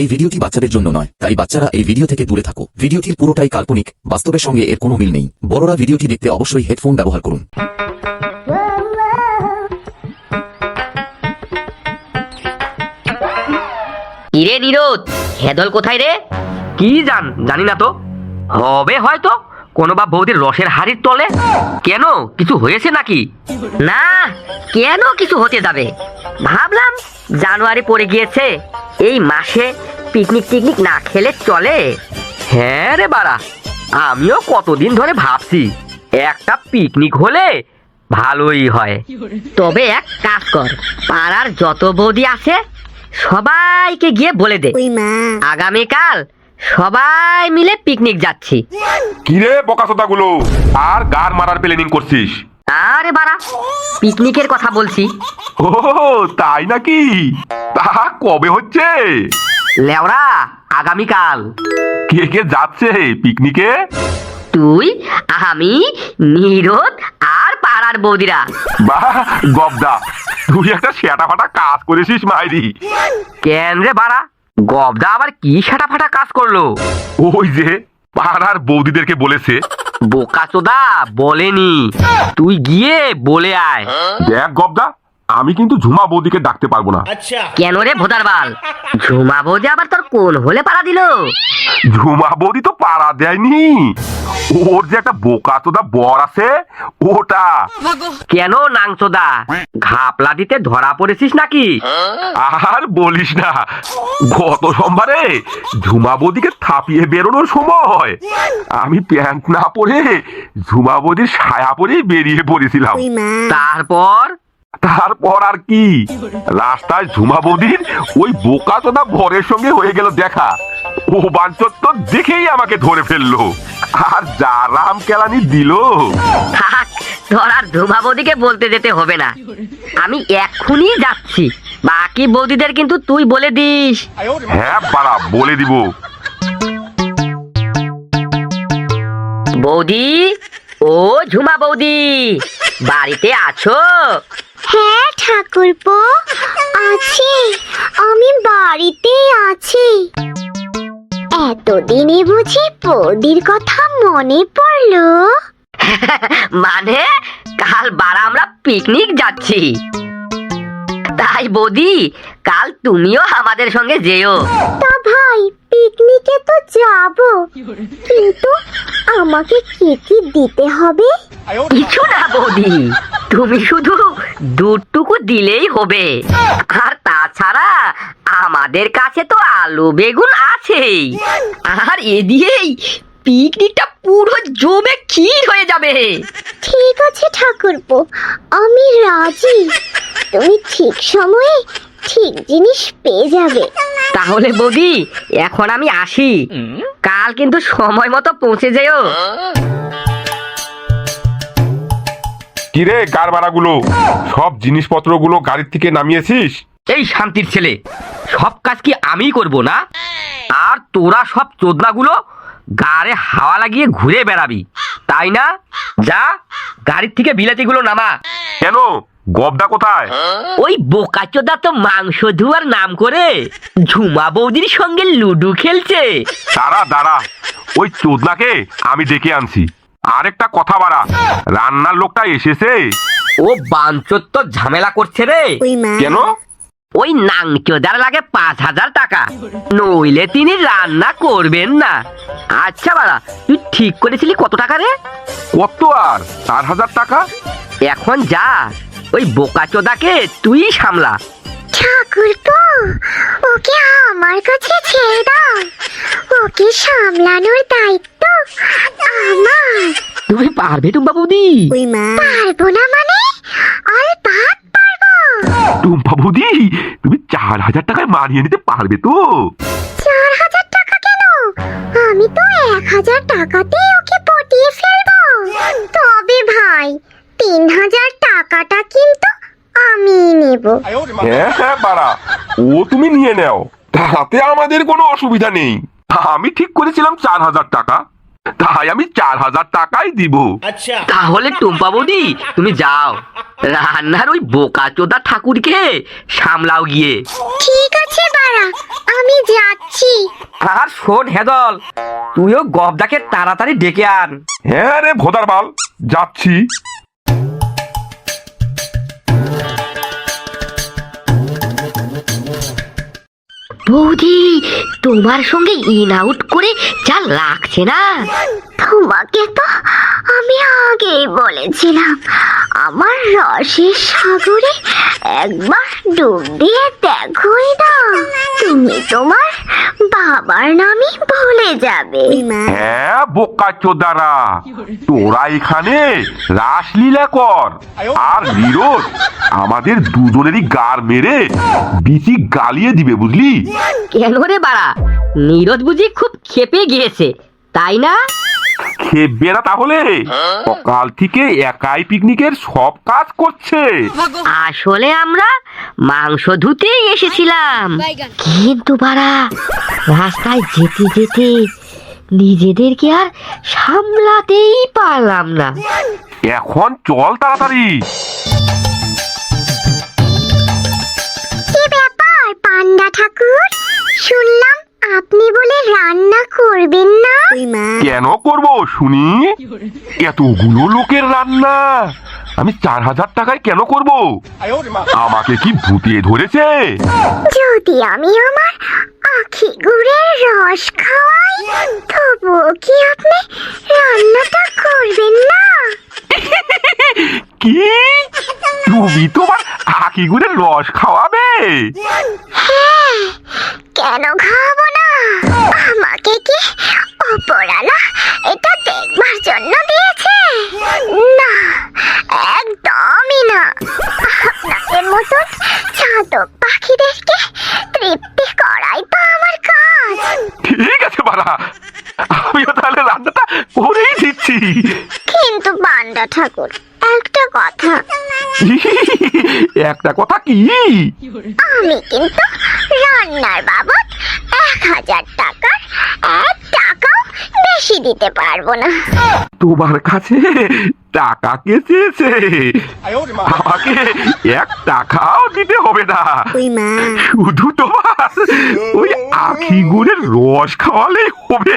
এই ভিডিওটি বাচ্চাদের জন্য নয় তাই বাচ্চারা এই ভিডিও থেকে দূরে থাকো। ভিডিওটির পুরোটাই কাল্পনিক বাস্তবের সঙ্গে এর কোনো মিল নেই। বড়রা ভিডিওটি দেখতে অবশ্যই হেডফোন ব্যবহার করুন। কিরে নিরোদ হেদল কোথায় রে? কি জান জানি না তো। হবে হয়তো কোনো বা বৌদির রসের হাড়ির তলে? কেন? কিছু হয়েছে নাকি? না কেন কিছু হতে যাবে? ভাবলাম জানুয়ারি পড়ে গিয়েছে। এই মাসে পিকনিক টিকনিক না খেলে চলে? হ্যাঁ রে বাড়া আমিও কতদিন ধরে ভাবছি একটা পিকনিক হলে ভালোই হয়। তবে এক কাজ কর পাড়ার যত বৌদি আছে সবাইকে গিয়ে বলে দে। আগামীকাল সবাই মিলে পিকনিক যাচ্ছি। কিরে বোকাচোদা গুলো আর গার মারার প্ল্যানিং করছিস? আরে বাড়া পিকনিকের কথা বলছি। ও তাই নাকি? তা কবে হচ্ছে? লেওরা আগামীকাল। কে কে যাচ্ছে পিকনিকে? তুই আমি নিরোদ আর পাড়ার বৌদিরা। বা গবদা তুই একটা সেটা ফাটা কাজ করেছিস মাইরি। কেন রে বাড়া? গবদা আবার কি সেটা ফাটা কাজ করল? ওই যে পাড়ার বৌদিদেরকে বলেছে বোকাচোদা বলেনি। তুই গিয়ে বলে আয়। দেখ গবদা আমি কিন্তু ঝুমা বৌদিকে ডাকতে পারব না। কেন রে ভোদার বাল? ঝুমা বৌদি আবার তোর কোন হলে পাড়া দিল? ঝুমা বৌদি তো পাড়া দেয়নি। ওর যে একটা বোকাচোদা বর আছে ওটা। কেন নাংচোদা ঘাপলা দিতে ধরা পড়েছিস নাকি? আর বলিস না। গত সোমবারে ঝুমা বৌদিকে থাপিয়ে বেরোনোর সময় আমি প্যান্ট না পরে ঝুমা বৌদির ছায়া পরেই বেরিয়ে পড়েছিলাম। তারপর? তারপর আর কি? রাস্তায় ঝুমা বৌদির ওই বোকা তোদা ভরের সঙ্গে হয়ে গেল দেখা। ও বাঞ্চত তো দেখেই আমাকে ধরে ফেলল। আর যা রাম কেলানি দিল। থাক তোর আর বৌদিকে বলতে যেতে হবে না। আমি এক্ষুনি যাচ্ছি। বাকি বৌদিদের কিন্তু তুই বলে দিস। হ্যাঁ বলে দিব। বৌদি ও ঝুমা বৌদি বাড়িতে আছো? হ্যাঁ ঠাকুরপো আছি। আমি বাড়িতে আছি। এতদিনে বুঝি বৌদির কথা মনে পড়ল? মানে কাল বারা আমরা পিকনিক যাচ্ছি। তাই বৌদি কাল তুমিও আমাদের সঙ্গে যেও। তা ভাই পিকনিকে তো যাব। কিন্তু আমাকে কি কি দিতে হবে? কিছু না বৌদি তুমি শুধু দুটুকু দিলেই হবে। আর তাছাড়া আমাদের কাছে তো আলু বেগুন আছেই। আর এ দিয়েই পিকনিকটা পুরো জমে ক্ষীর হয়ে যাবে। ঠিক আছে ঠাকুরপো আমি রাজি। তুমি ঠিক সময়ে ঠিক জিনিস পেয়ে যাবে। তাহলে বৌদি এখন আমি আসি। কাল কিন্তু সময় মতো পৌঁছে যেও। কিরে গারগুলো সব জিনিসপত্রগুলো গাড়ির থেকে নামিয়েছিস? এই শান্তির ছেলে সব কাজ কি আমিই করব না? আর তোরা সব চোদনাগুলো গাড়ে হাওয়া লাগিয়ে ঘুরে বেড়াবি তাই না? যা গাড়ির থেকে বিলাতিগুলো নামা। কেন? গবদা কোথায়? ওই বোকাচোদা তো মাংস ধোয়ার নাম করে ঝুমা বৌদির সঙ্গে লুডু খেলছে। দাঁড়া দাঁড়া। ওই চোদনাকে আমি ডেকে আনছি। আরেকটা কথা বাড়া রান্নার লোকটা এসেছে? ও বাঞ্চর তো ঝামেলা করছে রে। কেন? ওই নাংচোদার লাগে পাঁচ হাজার টাকা। নইলে তিনি রান্না করবেন না। আচ্ছা বাড়া তুই ঠিক করেছিলি কত টাকা রে? কত আর? চার হাজার টাকা? এখন যা ওই বোকাচোদাকে তুই সামলা। ঠাকুরপো ওকে আমার কাছে ছেড়ে দাও। ওকে সামলানোর দায়িত্ব পারবে টুম্বা বৌদি? পারব না মানে? আলবাত পারব। টুম্পা বৌদি তুমি চার হাজার টাকায় মানিয়ে নিতে পারবে তো। চার হাজার টাকা কেন? আমি তো এক হাজার টাকাতেই ওকে পটিয়ে ফেলব। তবে ভাই তিন হাজার টাকাটা কিন্তু আমি নেব। হ্যাঁ হ্যাঁ বাড়া ও তুমি নিয়ে নাও। তাতে আমাদের কোনো অসুবিধা নেই। আমি ঠিক করেছিলাম চার হাজার টাকা। তাই আমি চার হাজার টাকাই দিব। তাহলে টুম্পা বৌদি তুমি যাও। রান্নার ওই বোকা চোদা ঠাকুরকে সামলাও গিয়ে। ঠিক আছে বাড়া আমি যাচ্ছি। আর শোন হেদল তুইও গবদাকে তাড়াতাড়ি ডেকে আন। হ্যাঁ রে ভোদার বাল যাচ্ছি। বৌদি তোমার সঙ্গে ইন আউট করে যা লাগছে না? তোমাকে তো আমি আগেই বলেছিলাম। আমার রসের সাগরে একবার ডুব দিয়ে দেখোই না। তুমি তোমার বাবার নামই ভুলে যাবে। হ্যাঁ বোকা চোদারা। তোরা এখানে রাসলীলা কর। আর নিরোধ আমাদের দুজনেরই গার মেরে বিচি গালিয়ে দিবে বুঝলি? কেন রে বাড়া? নীরজ বুঝি খুব খেপে গিয়েছে তাই না? খেপবে না তাহলে? সকাল থেকে একাই পিকনিকের সব কাজ করছে। আসলে আমরা মাংস ধুতেই এসেছিলাম। কিন্তু বাড়া রাস্তায় যেতে যেতে নিজেদেরকে আর সামলাতেই পারলাম না। এখন চল তাড়াতাড়ি। কেন করব শুনি? এতগুলো লোকের রান্না। আমি চার হাজার টাকায় কেন করব? আমাকে কি ভুতিয়ে ধরেছে? যদি আমি আমার আখি গুড়ের রস খাওয়াই তবুও কি আপনি রান্নাটা করবেন না? কি? তুমি তোমার আখি গুড়ের রস খাওয়াবে? হ্যাঁ কেন খাওয়াবো না? আমাকে কি ওপরালা জন্য দিয়েছে? না একদমই না। আপনাদের মতন চাতক পাখিদেরকে তৃপ্তি করাই তো আমার কাজ। ঠিক আছে বাড়া আমিও তাহলে রান্নাটা করেই দিচ্ছি। কিন্তু পান্ডা ঠাকুর একটা কথা। একটা কথা কি? আমি কিন্তু রান্নার বাবদ এক হাজার টাকার এক বেশি দিতে পারব না। তোমার কাছে টাকা কে চেয়েছে? আমাকে এক টাকাও দিতে হবে না। শুধু তোমার। ওই আখি গুড়ের রস খাওয়ালে হবে।